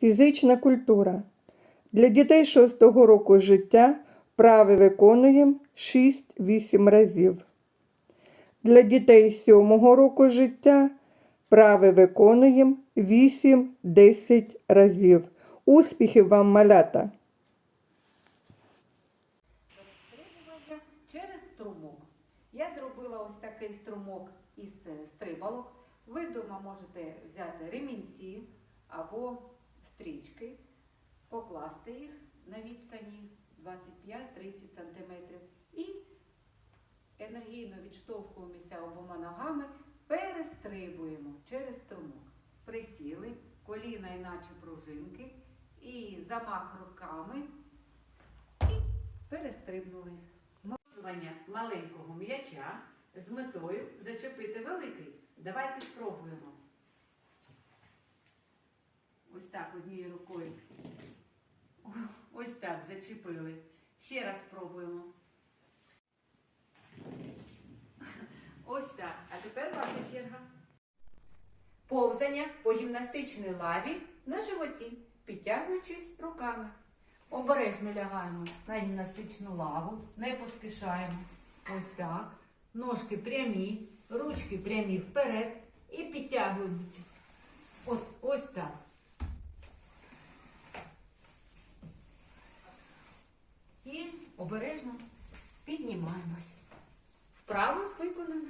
Фізична культура. Для дітей 6 року життя вправи виконуємо 6-8 разів. Для дітей 7 року життя вправи виконуємо 8-10 разів. Успіхів вам, малята! Через струмок. Я зробила ось такий струмок із е, стрибалок. Ви вдома можете взяти ремінці або стрічки, покласти їх на відстані 25-30 см і енергійно відштовхуємося обома ногами, перестрибуємо через струмок. Присіли, коліна іначе пружинки і замах руками і перестрибнули. Можування маленького м'яча з метою зачепити великий. Давайте спробуємо. Ось так однією рукою. Ось так зачепили. Ще раз спробуємо. Ось так. А тепер ваша черга. Повзання по гімнастичній лаві на животі, підтягуючись руками. Обережно лягаємо на гімнастичну лаву, не поспішаємо. Ось так. Ножки прямі, ручки прямі вперед і підтягуємо. От, ось так. І обережно піднімаємось. Вправо виконано.